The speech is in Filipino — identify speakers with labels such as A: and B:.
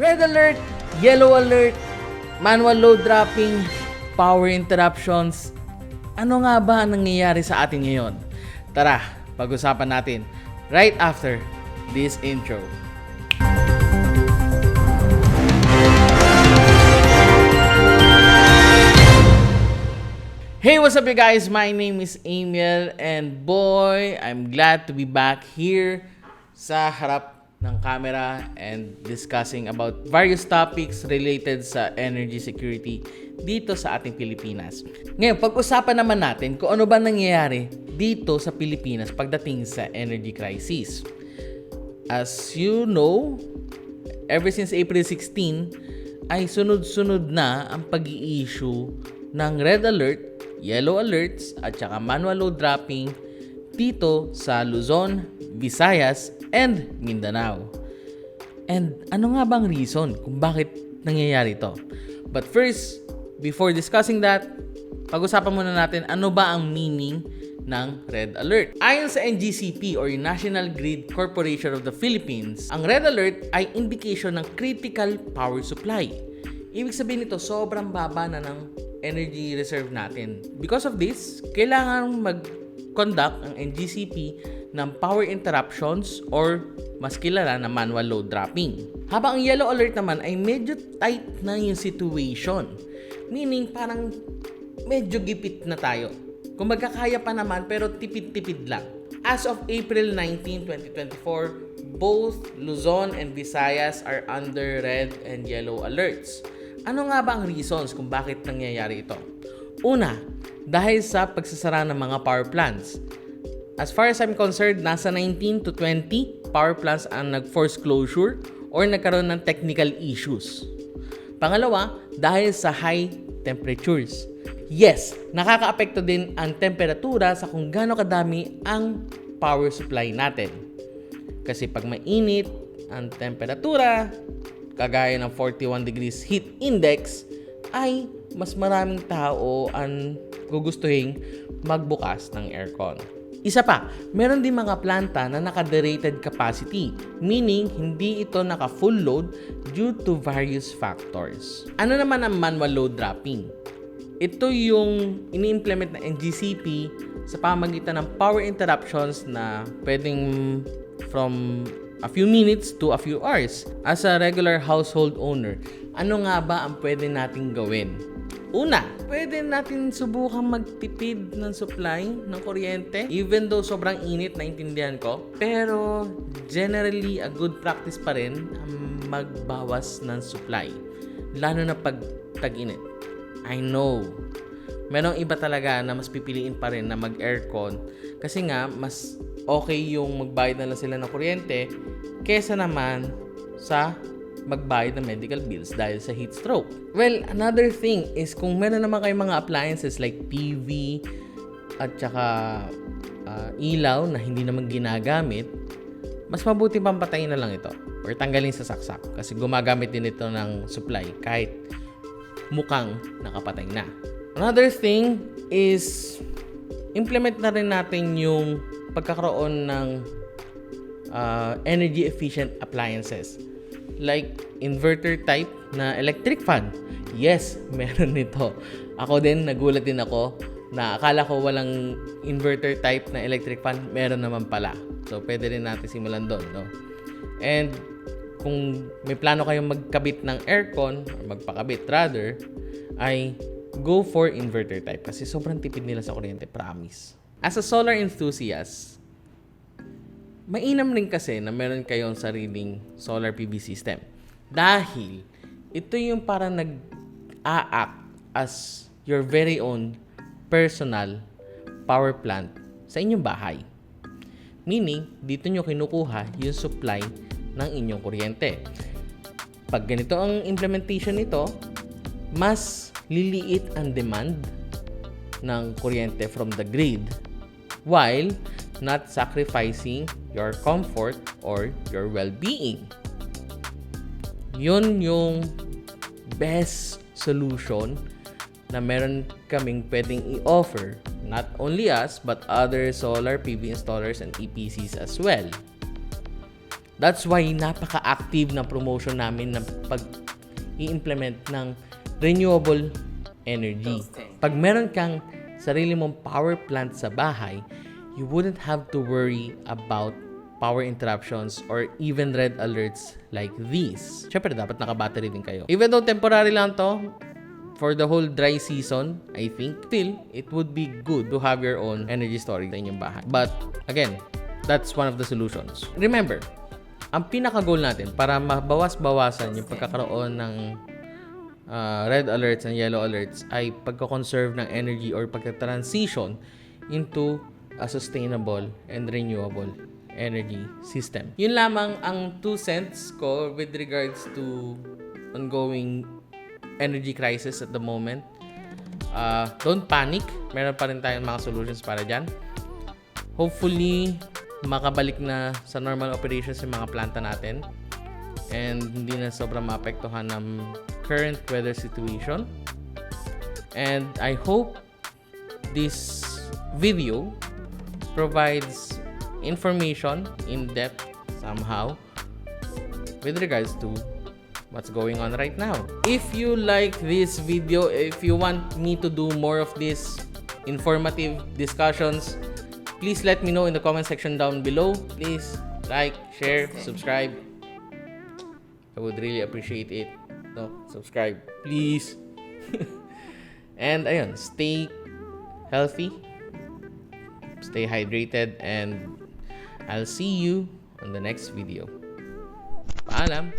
A: Red alert, yellow alert, manual load dropping, power interruptions. Ano nga ba ang nangyayari sa atin ngayon? Tara, pag-usapan natin right after this intro. Hey, what's up you guys? My name is Emil and boy, I'm glad to be back here sa harap ng camera and discussing about various topics related sa energy security dito sa ating Pilipinas. Ngayon, pag-usapan naman natin kung ano ba nangyayari dito sa Pilipinas pagdating sa energy crisis. As you know, ever since April 16, ay sunod-sunod na ang pag issue ng red alert, yellow alerts, at saka manual load dropping dito sa Luzon, Visayas, and Mindanao. And ano nga bang reason kung bakit nangyayari to? But first, before discussing that, pag-usapan muna natin ano ba ang meaning ng red alert. Ayon sa NGCP or National Grid Corporation of the Philippines, ang red alert ay indication ng critical power supply. Ibig sabihin nito, sobrang baba na ng energy reserve natin. Because of this, kailangan mag-conduct ang NGCP ng power interruptions or mas kilala na manual load dropping. Habang ang yellow alert naman ay medyo tight na yung situation. Meaning parang medyo gipit na tayo. Kung magkakaya pa naman pero tipid-tipid lang. As of April 19, 2024, both Luzon and Visayas are under red and yellow alerts. Ano nga ba ang reasons kung bakit nangyayari ito? Una, dahil sa pagsasara ng mga power plants. As far as I'm concerned, nasa 19 to 20 power plants ang nag-force closure or nagkaroon ng technical issues. Pangalawa, dahil sa high temperatures. Yes, nakakaapekto din ang temperatura sa kung gaano kadami ang power supply natin. Kasi pag mainit ang temperatura, kagaya ng 41 degrees heat index, ay mas maraming tao ang gugustuhin magbukas ng aircon. Isa pa, meron din mga planta na naka-derated capacity, meaning hindi ito naka-full load due to various factors. Ano naman ang manual load dropping? Ito yung ini-implement na NGCP sa pamagitan ng power interruptions na pwedeng from a few minutes to a few hours. As a regular household owner, ano nga ba ang pwede nating gawin? Una, pwede natin subukang magtipid ng supply ng kuryente even though sobrang init, naintindihan ko. Pero generally, a good practice pa rin ang magbawas ng supply. Lalo na pag tag-init. I know. Merong iba talaga na mas pipiliin pa rin na mag-aircon kasi nga mas okay yung magbayad na lang sila ng kuryente kesa naman sa magbayad ng medical bills dahil sa heat stroke. Well, another thing is kung meron naman kayong mga appliances like TV at saka uh, ilaw na hindi naman ginagamit, mas mabuti pang na lang ito or tanggalin sa saksak kasi gumagamit din ito ng supply kahit mukhang nakapatay na. Another thing is implement na rin natin yung pagkakaroon ng uh, energy efficient appliances like inverter type na electric fan. Yes, meron nito. Ako din, nagulat din ako na akala ko walang inverter type na electric fan, meron naman pala. So, pwede rin natin simulan doon, no? And kung may plano kayong magkabit ng aircon, or magpakabit rather, ay go for inverter type kasi sobrang tipid nila sa kuryente, promise. As a solar enthusiast, mainam rin kasi na meron kayong sariling solar PV system. Dahil ito yung parang nag-a-act as your very own personal power plant sa inyong bahay. Meaning, dito nyo kinukuha yung supply ng inyong kuryente. Pag ganito ang implementation nito, mas liliit ang demand ng kuryente from the grid while not sacrificing your comfort or your well-being. Yun yung best solution na meron kaming pwedeng i-offer not only us but other solar PV installers and EPCs as well. That's why napaka-active ng promotion namin ng pag i-implement ng renewable energy. Pag meron kang sarili mong power plant sa bahay, you wouldn't have to worry about power interruptions or even red alerts like these. Siyempre, dapat naka-battery din kayo. Even though temporary lang to, for the whole dry season, I think, still, it would be good to have your own energy storage sa inyong bahay. But, again, that's one of the solutions. Remember, ang pinaka-goal natin para mabawas-bawasan yung pagkakaroon ng uh, red alerts and yellow alerts ay pagka-conserve ng energy or pagka-transition into a sustainable and renewable energy system. Yun lamang ang two cents ko with regards to ongoing energy crisis at the moment. Uh, don't panic. Meron pa rin tayong mga solutions para dyan. Hopefully, makabalik na sa normal operations yung mga planta natin and hindi na sobrang maapektuhan ng current weather situation. And I hope this video provides information in depth somehow with regards to what's going on right now. If you like this video, if you want me to do more of these informative discussions, please let me know in the comment section down below. Please like, share, subscribe. I would really appreciate it. No, subscribe, please. and ayun, stay healthy, stay hydrated, and I'll see you on the next video. Paalam!